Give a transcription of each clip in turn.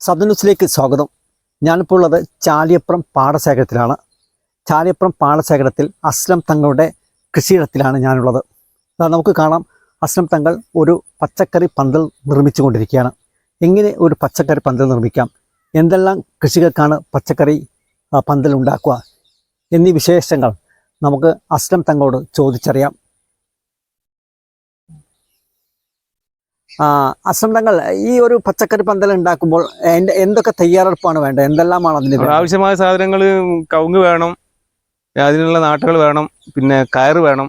Sub സ്വാഗതം. ഞാനിപ്പോൾ ഉള്ളത് ചാലിയപ്പുറം പാടശേഖരത്തിലാണ്. ചാലിയപ്പുറം പാടശേഖരത്തിൽ അസ്ലം തങ്ങളുടെ കൃഷിയിടത്തിലാണ് ഞാനുള്ളത്. നമുക്ക് കാണാം അസ്ലം തങ്ങൾ ഒരു പച്ചക്കറി പന്തൽ നിർമ്മിച്ചു കൊണ്ടിരിക്കുകയാണ്. എങ്ങനെ ഒരു പച്ചക്കറി പന്തൽ നിർമ്മിക്കാം? എന്തെല്ലാം കൃഷികൾക്കാണ് പച്ചക്കറി പന്തൽ ഉണ്ടാക്കുക? എന്നീ വിശേഷങ്ങൾ നമുക്ക് അസ്ലം തങ്ങളോട് ചോദിച്ചറിയാം. ആ, അസ്ലം ഈ ഒരു പച്ചക്കറി പന്തൽ ഉണ്ടാക്കുമ്പോൾ എന്തൊക്കെ തയ്യാറെടുപ്പാണ് വേണ്ടത്? എന്തെല്ലാമാണ് അതിന്? ആവശ്യമായ സാധനങ്ങൾ കവുങ്ങ് വേണം അതിനുള്ള നാട്ടുകൾ വേണം പിന്നെ കയർ വേണം.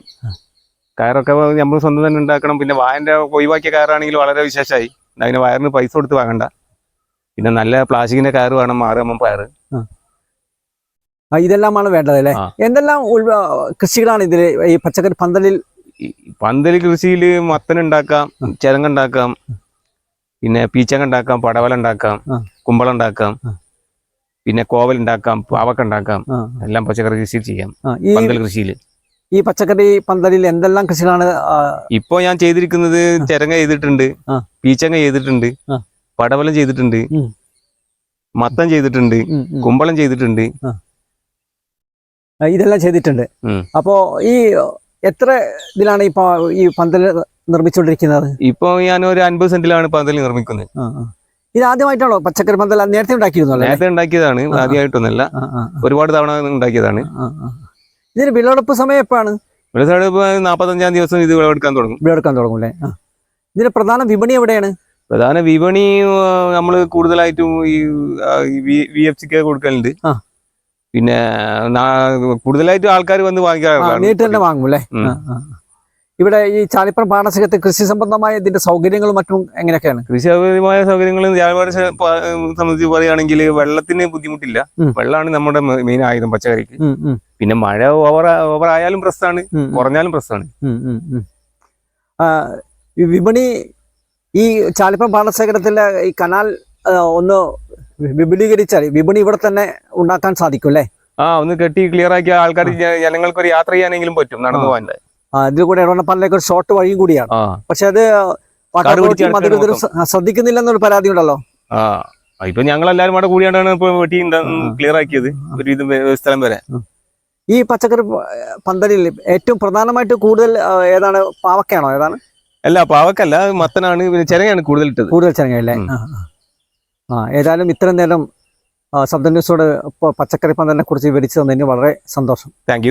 കയറൊക്കെ നമ്മൾ സ്വന്തം തന്നെ ഉണ്ടാക്കണം. പിന്നെ വായന്റെ ഒഴിവാക്കിയ കയറാണെങ്കിൽ വളരെ വിശേഷമായി അതിന് വയറിന് പൈസ കൊടുത്ത് വാങ്ങണ്ട. പിന്നെ നല്ല പ്ലാസ്റ്റിക്കിന്റെ കയർ വേണം മാറുമ്പോൾ ആ, ഇതെല്ലാമാണ് വേണ്ടത് അല്ലേ? എന്തെല്ലാം കൃഷികളാണ് ഇതിൽ ഈ പച്ചക്കറി പന്തലിൽ പന്തൽ കൃഷിയിൽ മത്തനുണ്ടാക്കാം ചിരങ്ങുണ്ടാക്കാം പിന്നെ പീച്ചങ്ങ ഉണ്ടാക്കാം പടവല ഉണ്ടാക്കാം കുമ്പളം ഉണ്ടാക്കാം പിന്നെ കോവൽ ഉണ്ടാക്കാം പാവക്ക ഉണ്ടാക്കാം എല്ലാം പച്ചക്കറി കൃഷി ചെയ്യാം ഈ പന്തൽ കൃഷിയിൽ ഈ പച്ചക്കറി പന്തലിൽ എന്തെല്ലാം കൃഷികളാണ് ഇപ്പോ ഞാൻ ചെയ്തിരിക്കുന്നത് ചിരങ്ങ ചെയ്തിട്ടുണ്ട്. പീച്ചങ്ങ ചെയ്തിട്ടുണ്ട് പടവലം ചെയ്തിട്ടുണ്ട് മത്തം ചെയ്തിട്ടുണ്ട്. കുമ്പളം ചെയ്തിട്ടുണ്ട്. ഇതെല്ലാം ചെയ്തിട്ടുണ്ട്. അപ്പോ ഈ എത്ര ഇതിലാണ് ഇപ്പൊ ഈ പന്തൽ നിർമ്മിച്ചുകൊണ്ടിരിക്കുന്നത്? ഇപ്പൊ ഞാൻ ഒരു അൻപത് സെന്റിലാണ് പന്തൽ നിർമ്മിക്കുന്നത്. ഇത് ആദ്യമായിട്ടാണോ പച്ചക്കറി പന്തൽ നേരത്തെ ഉണ്ടാക്കിയിരുന്നു നേരത്തെ ഉണ്ടാക്കിയതാണ്. ആദ്യമായിട്ടൊന്നല്ല. ഒരുപാട് തവണ ഉണ്ടാക്കിയതാണ്. ഇതിന് വിളവെടുപ്പ് സമയം എപ്പോഴാണ് വിളവെടുപ്പ് നാപ്പത്തഞ്ചാം ദിവസം ഇത് വിളവെടുക്കാൻ തുടങ്ങും. വിളവെടുക്കാൻ തുടങ്ങും അല്ലേ. ഇതിന്റെ പ്രധാന വിപണി എവിടെയാണ്? പ്രധാന വിപണി നമ്മൾ കൂടുതലായിട്ടും ഈ വി എഫ് സിക്ക് കൊടുക്കലുണ്ട്. പിന്നെ കൂടുതലായിട്ടും ആൾക്കാർ വന്ന് വാങ്ങിക്കാറുണ്ട് വാങ്ങുമല്ലേ നേരിട്ട് തന്നെ വാങ്ങും അല്ലേ. ഇവിടെ ഈ ചാലിപ്പുറം പാടശേഖരത്തിൽ കൃഷി സംബന്ധമായ ഇതിന്റെ സൗകര്യങ്ങളും മറ്റും എങ്ങനെയൊക്കെയാണ്? കൃഷി സൗകര്യമായ സൗകര്യങ്ങളും പ- സംബന്ധിച്ച് പറയുകയാണെങ്കിൽ വെള്ളത്തിന് ബുദ്ധിമുട്ടില്ല. വെള്ളമാണ് നമ്മുടെ മെയിൻ ആയുധം പച്ചക്കറിക്ക്. പിന്നെ മഴ ഓവർ ഓവർ ആയാലും പ്രശ്നമാണ്. കുറഞ്ഞാലും പ്രശ്നമാണ് വിപണി ഈ ചാലിപ്പുറം പാടശേഖരത്തിലെ ഈ കനാൽ ഒന്ന് വിപുലീകരിച്ചാൽ വിപണി ഇവിടെ തന്നെ ഉണ്ടാക്കാൻ സാധിക്കും അല്ലേ? ആ ഒന്ന് കെട്ടി ക്ലിയർ ആക്കിയ ആൾക്കാർ ജനങ്ങൾക്ക് ഒരു യാത്ര ചെയ്യാനെങ്കിലും പറ്റും നടന്നു പോകാൻ ആ, ഇതിൽ കൂടെ ഇടവണ്ണപ്പാലിലേക്ക് ഒരു ഷോർട്ട് വഴിയും കൂടിയാണ്. പക്ഷെ അത് കിടക്കുകയാണ് അധികൃതരും ശ്രദ്ധിക്കുന്നില്ലെന്നൊരു പരാതി ഉണ്ടല്ലോ? ആ. ഇപ്പൊ ഞങ്ങൾ എല്ലാവരും കൂടെ കൂടിയാണ് ഇപ്പൊ വെട്ടി. ക്ലിയർ ആക്കിയത് ഒരു ഇത് സ്ഥലം വരെ. ഈ പച്ചക്കറി പന്തലിൽ ഏറ്റവും പ്രധാനമായിട്ട് കൂടുതൽ ഏതാണ്? പാവക്കയാണോ ഏതാണ്? അല്ല പാവക്കല്ല മത്തനാണ് പിന്നെ ചെരങ്ങയാണ് കൂടുതൽ ഇട്ടത് കൂടുതൽ ഉം. ആ ഏതായാലും ഇത്രയും നേരം ശബ്ദ ന്യൂസോട് പച്ചക്കറി പന്തലിനെ കുറിച്ച് വിവരിച്ചു തന്നതിന് വളരെ സന്തോഷം. താങ്ക്